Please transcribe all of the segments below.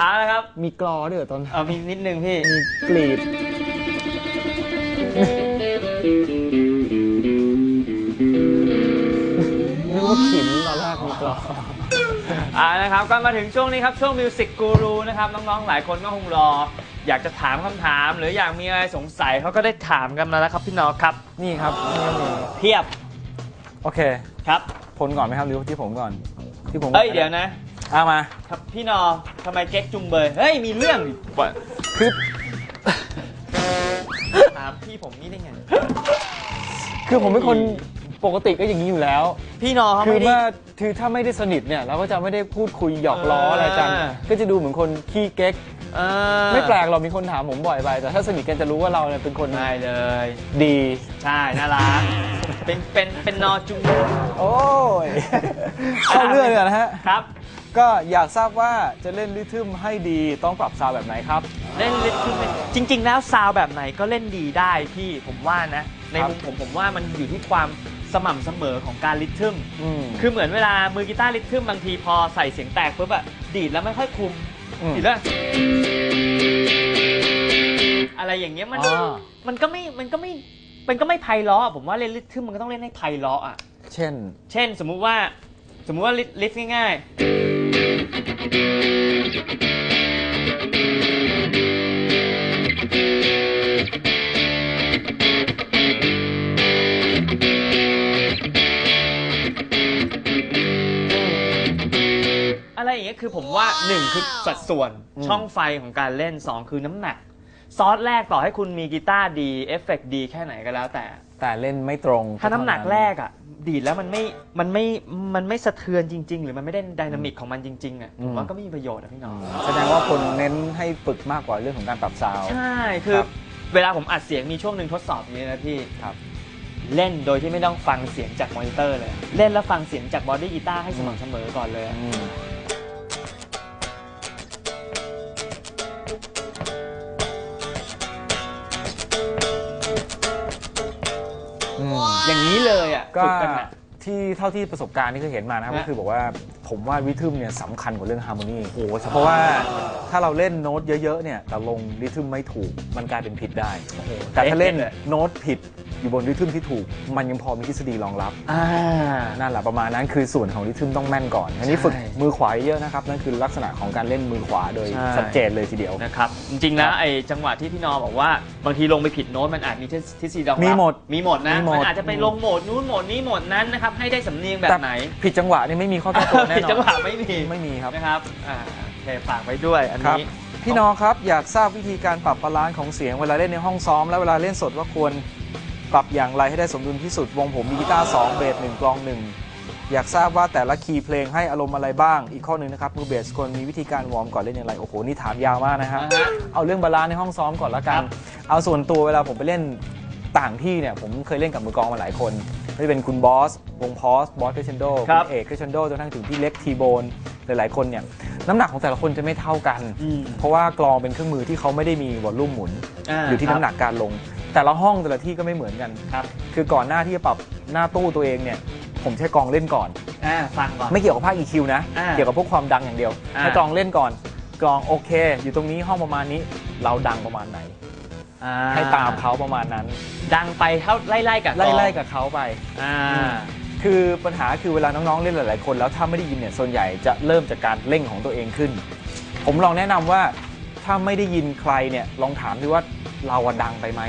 เอาละครับมีกรอด้วยเหรอตอนเอามีนิดนึงพี่ มีกรีด นึกว่าขิมตอนแรกมีกรอ อ่านะครับก็มาถึงช่วงนี้ครับ ช่วงมิวสิกกูรูนะครับ น้องๆ หลายคนก็คงรอ อยากจะถามคำถาม หรืออยากมีอะไรสงสัยเขาก็ได้ถามกันมาแล้วครับพี่น้องครับ นี่ครับนี่ก็มีเพียบโอเค ครับ ผลก่อนไหมครับหรือที่ผมก่อน ที่ผมเอ้ย เดี๋ยวนะ เอามาครับพี่นอทำไมเก๊กจุงเบยเฮ้ย มีเรื่องอีกว่ะคือถามพี่ผมนี่ได้ไง คือผมเป็นคนปกติก็อย่างนี้อยู่แล้ว พี่นอเขาคือไม่ได้เมื่อคือถ้าไม่ได้สนิทเนี่ย เราก็จะไม่ได้พูดคุยหยอกล้ออะไรกันอ่าก็จะดูเหมือนคนขี้เก๊ก เออไม่แปลกหรอกมีคนถามผมบ่อยไป แต่ถ้าสนิทกันจะรู้ว่าเราเนี่ยเป็นคนได้เลย ดี ใช่ น่ารัก เป็น เป็น เป็นนอจุงเบยโอ้ย เข้าเรื่องเลยนะฮะ ครับ ก็อยากทราบว่าจะเล่นริทึมให้ดีต้องปรับซาวด์แบบไหนครับ เล่นลิทึมเป็นจริง ๆ แล้วซาวด์แบบไหนก็เล่นดีได้พี่ผมว่านะ ในครับมุมผมผมว่ามันอยู่ที่ความสม่ำเสมอของการลิทึม อืม คือเหมือนเวลามือกีตาร์ลิทึมบางทีพอใส่เสียงแตกปุ๊บอะดีดแล้วไม่ค่อยคุมอืมดีดแล้วอะไรอย่างเงี้ยมันอ่า มันก็ไม่มันก็ไม่มันก็ไม่ไพเราะอะผมว่าเล่นลิทึมมันก็ต้องเล่นให้ไพเราะอะเช่น เช่นสมมุติว่าสมมุติว่าลิลิฟง่ายๆ อะไรอย่างเงี้ยคือผมว่าหนึ่งคือสัดส่วนอืมช่องไฟของการเล่นสองคือน้ำหนัก ซอสแรกต่อให้คุณมีกีตาร์ดี เอฟเฟกต์ดีแค่ไหนก็แล้วแต่ แต่เล่นไม่ตรงถ้าน้ำหนักแรกอะ ดีดแล้วมันไม่มันไม่มันไม่สะเทือนจริง ๆ หรือมันไม่ได้ไดนามิกของมันจริงๆอะผมว่าก็ไม่มีประโยชน์อะพี่น้องแสดงว่าคนเน้นให้ฝึกมากกว่าเรื่องของการปรับซาวด์ใช่คือครับเวลาผมอัดเสียงมีช่วงหนึ่งทดสอบอย่างนี้นะพี่ครับเล่นโดยที่ไม่ต้องฟังเสียงจากมอนิเตอร์เลย เล่นแล้วฟังเสียงจากบอดี้กีตาร์ให้สม่ำเสมอก่อนเลย อืมอืมอย่างนี้เลยอะก็ฝึกกันอะที่เท่าที่ประสบการณ์ที่เคยเห็นมานะครับฮะก็คือบอกว่าผมว่าริทึมเนี่ยสำคัญกว่าเรื่องฮาร์โมนีโอ้โหเพราะว่าถ้าเราเล่นโน้ตเยอะๆเนี่ยแต่ลงริทึมไม่ถูกมันกลายเป็นผิดได้โอ้โหแต่ถ้าเล่นเละเลย โน้ตผิด อยู่บนริทึมที่ถูก มันยังพอมีทฤษฎีรองรับ อ่า นั่นแหละประมาณนั้นคือส่วนของริทึมต้องแม่นก่อนอันนี้ฝึกใช่มือขวาเยอะนะครับนั่นคือลักษณะของการเล่นมือขวาโดยใช่ ชัดเจนเลยทีเดียว นะครับ จริงๆแล้วครับไอ้จังหวะที่พี่นอบอกว่าบางทีลงไปผิดโน้ตมันอาจมีทฤษฎีรองรับมีหมดมีหมดนะมีหมดมันอาจจะไปลงโหมดนู้นโหมดนี้โหมดนั้นนะครับให้ได้สำเนียงแบบไหนผิดจังหวะนี่ไม่มีข้อแก้ตัวแน่ผิดนอนจังหวะไม่มีไม่มีครับ นะครับอ่าโอเคฝากไว้ด้วยอันครับ นี้ พี่น้องครับอยากทราบวิธีการปรับบาลานซ์ของเสียงเวลาเล่นในห้องซ้อม และเวลาเล่นสดว่าควร ปรับอย่างไรให้ได้สมดุลที่สุด วงผมมีกีตาร์2เบส1กลอง 1 อยากทราบว่าแต่ละคีย์เพลงให้อารมณ์อะไรบ้าง อีกข้อหนึ่งนะครับมือเบสควรมีวิธีการวอร์มก่อนเล่นอย่างไร โอ้โห นี่ถามยาวมากนะฮะอ่าฮะเอาเรื่องบาลานซ์ในห้องซ้อมก่อนละกัครันบเอาส่วนตัวเวลาผมไปเล่นต่างที่เนี่ย ผมเคยเล่นกับมือกลองมาหลายคนไม่ว่าจะเป็นคุณบอส วงพอส บอสเกรชันโดครัคุบณเอกเกรชันโดจนทั้งถึงพี่เล็กทีโบนหลายๆคนเนี่ยน้ำหนักของแต่ละคนจะไม่เท่ากันอืมเพราะว่ากลองเป็นเครื่องมือที่เขาไม่ได้มีวอลลุ่มหมุนาอยู่ที่น้ำหนักการลง แต่ละห้องแต่ละที่ก็ไม่เหมือนกันครับ คือก่อนหน้าที่จะปรับหน้าตู้ตัวเองเนี่ย ผมใช้กลองเล่นก่อน อ่าฟังก่อน ไม่เกี่ยวกับภาค EQ นะ อ่าเกี่ยวกับพวกความดังอย่างเดียวอ่า ให้กลองเล่นก่อนกลองโอเค อยู่ตรงนี้ห้องประมาณนี้ เราดังประมาณไหน อ่ให้ตามเขาประมาณนั้น ดังไปเท่าไล่ๆกับไล่ๆกับเขาไป อ่า คือปัญหาคือเวลาน้องๆเล่นหลายๆคนแล้วถ้าไม่ได้ยินเนี่ยส่วนใหญ่จะเริ่มจากการเร่งของตัวเองขึ้น ผมลองแนะนำว่าถ้าไม่ได้ยินใครเนี่ยลองถามดูว่าเราอะดังไปไหม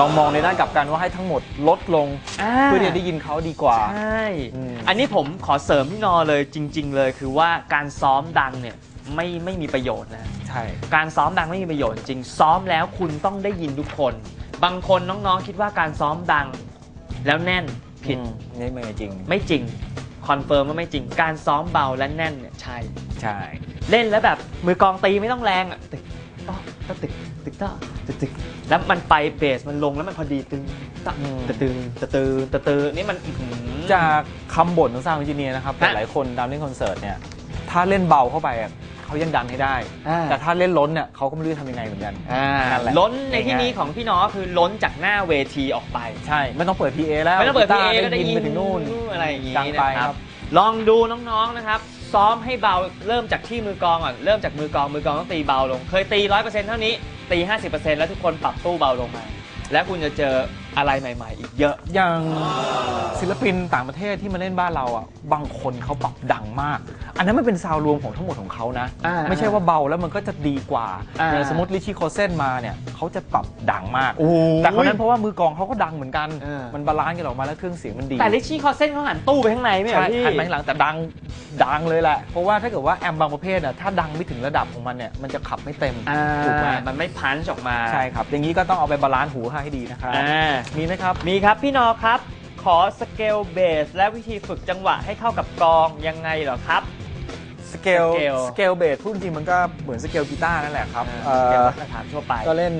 ลองมองในด้านกลับกันว่าให้ทั้งหมดลดลง อ่าเพื่อที่จะได้ยินเขาดีกว่า ใช่ อืม อันนี้ผมขอเสริมพี่นอเลยจริง ๆ เลยคือว่าการซ้อมดังเนี่ยไม่ไม่มีประโยชน์นะ ใช่ การซ้อมดังไม่มีประโยชน์จริง ซ้อมแล้วคุณต้องได้ยินทุกคน บางคนน้องๆคิดว่าการซ้อมดัง แล้วแน่นผิด อืมนี่ไม่จริง ไม่จริง คอนเฟิร์มว่าไม่จริง การซ้อมเบาและแน่นเนี่ยใช่ ใช่ เล่นแล้วแบบมือกลองตีไม่ต้องแรงอะตึกต๊อ ก็ตึกตึกต๊อกตึกตึกแล้วมันไปเบสมันลงแล้วมันพอดีตึงต๊อกตะตึงตะตึงตะตึงนี่มันจากคำบ่นของซาวด์เอนจิเนียร์นะครับหลายคนตามเล่นคอนเสิร์ตเนี่ยถ้าเล่นเบาเข้าไปเขายังดันให้ได้ แต่ถ้าเล่นล้นเนี่ยเขาก็ไม่รู้ทำยังไงเหมือนกันล้นในที่นี้ของพี่น้อคือล้นจากหน้าเวทีออกไป ใช่ ไม่ต้องเปิด PA แล้ว ไม่ต้องเปิดกี PA ก็ได้ยินไปถึงนู่นอะไรอย่างงี้นะครับ ลองดูน้องๆนะครับ ซ้อมให้เบาเริ่มจากที่มือกองก่อนเริ่มจากมือกองมือกองต้องตีเบาลง เคยตี 100%เท่านี้ตี 50%แล้วทุกคนปรับตู้เบาลงมา แล้วคุณจะเจออะไรใหม่ ๆ อีกเยอะ อย่างศิลปินต่างประเทศที่มาเล่นบ้านเราอะบางคนเขาปรับดังมาก อันนั้นมันเป็นซาวด์รวมของทั้งหมดของเขานะ อ่าไม่ใช่ว่าเบาแล้วมันก็จะดีกว่าอ่าอย่างสมมติลิชี่โคเซนมาเนี่ยเขาจะปรับดังมาก โอ้แต่คนนั้นเพราะว่ามือกลองเขาก็ดังเหมือนกัน เออ มันบาลานซ์กันออกมาแล้วเครื่องเสียงมันดี แต่ลิชชี่คอเซนเขาหันตู้ไปข้างในไม่เหรใช่อพี่ หันไปข้างหลังแต่ดังดังเลยแหละ เพราะว่าถ้าเกิดว่าแอมบางประเภทน่ะถ้าดังไม่ถึงระดับของมันเนี่ยมันจะขับไม่เต็มอ่าถูกไหมมันไม่พันช์ออกมา ใช่ครับ อย่างนี้ก็ต้องเอาไปบาลานซ์หูให้ดีนะครับอ่ามีไหมครับ มีครับพี่นอครับ ขอสเกลเบสและวิธีฝึกจังหวะให้เข้ากับกลองยังไงเหรอครับ สเกลสเกลสเกลเบสพูดจริงมันก็เหมือนสเกลกีตาร์นั่นแหละครับเอ่อเอ่อ สเกลมาตรฐานทั่วไป ก็เล่น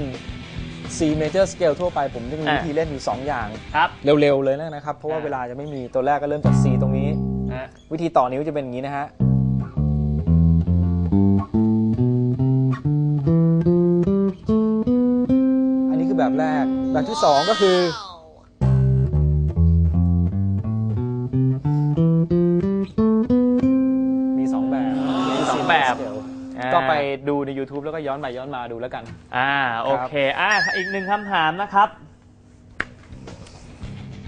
C major scale ทั่วไปผมจะมีอะวิธีเล่นอยู่ 2 อย่าง ครับ เร็วๆเลยนะครับ เพราะว่าอะเวลาจะไม่มีตัวแรกก็เริ่มจาก C ตรงนี้ อะ วิธีต่อนิ้วจะเป็นอย่างนี้นะฮะ แบบแรก แบบที่2ก็คือมี2แบบมีสองแบบอ่าก็ไปดูใน YouTube แล้วก็ย้อนไปย้อนมาดูแล้วกัน อ่าโอเคอ่าอีกหนึ่งคำถามนะครับ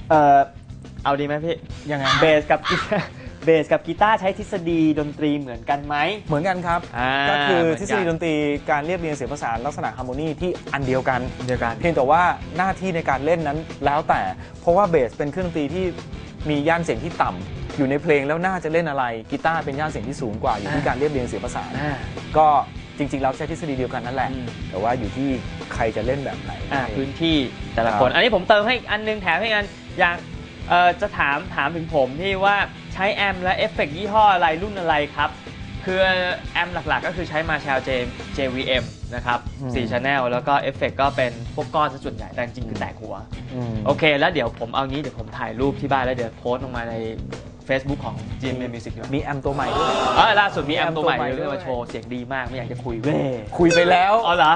เอ่อเอาดีไหมพี่ยังไงเบสกับกีตาร์ เบสกับกีตาร์ใช้ทฤษฎีดนตรีเหมือนกันไหม เหมือนกันครับ อ่าก็คือเหมือนกันทฤษฎีดนตรีการเรียบเรียงเสียงประสานลักษณะฮาร์โมนีที่อันเดียวกัน เดียวกัน เพียงแต่ว่าหน้าที่ในการเล่นนั้นแล้วแต่ เพราะว่าเบสเป็นเครื่องดนตรีที่มีย่านเสียงที่ต่ำอยู่ในเพลงแล้วน่าจะเล่นอะไรกีตาร์เป็นย่านเสียงที่สูงกว่าอยู่ที่อ่าการเรียบเรียงเสียงประสาน อ่า ก็จริงๆแล้วใช้ทฤษฎีเดียวกันนั่นแหละ อืม แต่ว่าอยู่ที่ใครจะเล่นแบบไหน อ่าพื้นที่แต่ละคน ครับ อันนี้ผมเติมให้อีกอันนึงแถมให้อีกอันอย่างเอ่อจะถามถามถึงผมที่ว่า ใช้แอมและเอฟเฟกต์ยี่ห้ออะไรรุ่นอะไรครับ คือแอมหลักๆ ก็คือใช้มา s h เจ JVM นะครับ4 Channel แล้วก็เอฟเฟกต์ก็เป็นพวกก้อนซะส่วนใหญ่แต่จริงๆคือแตกหัวอืมโอเค แล้วเดี๋ยวผมเอางี้เดี๋ยวผมถ่ายรูปที่บ้านแล้วเดี๋ยวโพสต์ลงมาใน Facebook ของ GMM Music ดีกว่ามีแอมตัวใหม่ด้วยเออล่าสุดมีแอมตัวใหม่แอมตัวใหม่เลยด้วยมาโชว์เสียงดีมากไม่อยากจะคุยเว้ยคุยไปแล้วอ๋อเหรอ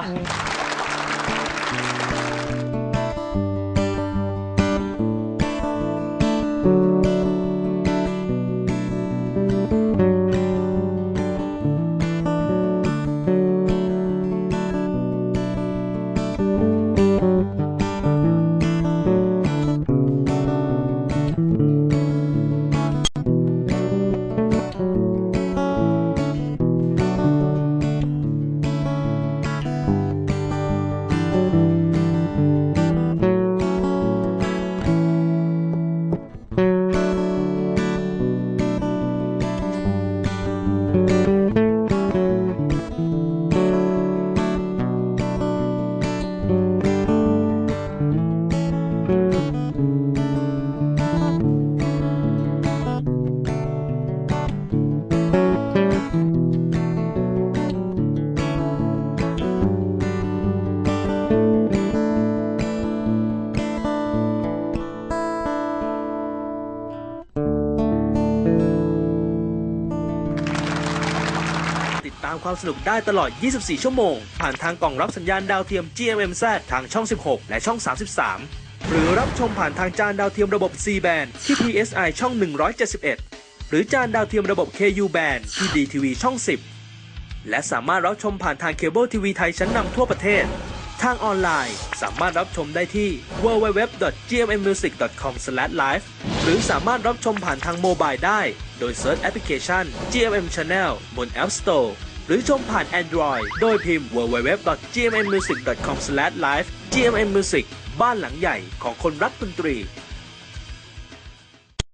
ตามความสนุกได้ตลอด 24 ชั่วโมง ผ่านทางกล่องรับสัญญาณดาวเทียม GMMZ ทางช่อง 16 และช่อง 33 หรือรับชมผ่านทางจานดาวเทียมระบบ C band ที่ PSI ช่อง 171 หรือจานดาวเทียมระบบ KU band ที่ DTV ช่อง 10 และสามารถรับชมผ่านทางเคเบิลทีวีไทยชั้นนำทั่วประเทศ ทางออนไลน์สามารถรับชมได้ที่ www.gmmusic.com/live หรือสามารถรับชมผ่านทางโมบายได้ โดยเซิร์ชแอปพลิเคชัน GMM Channel บน App Store หรือชมผ่าน Android โดยพิมพ์ www.gmmusic.com/live GMM Music บ้านหลังใหญ่ของคนรักดนตรี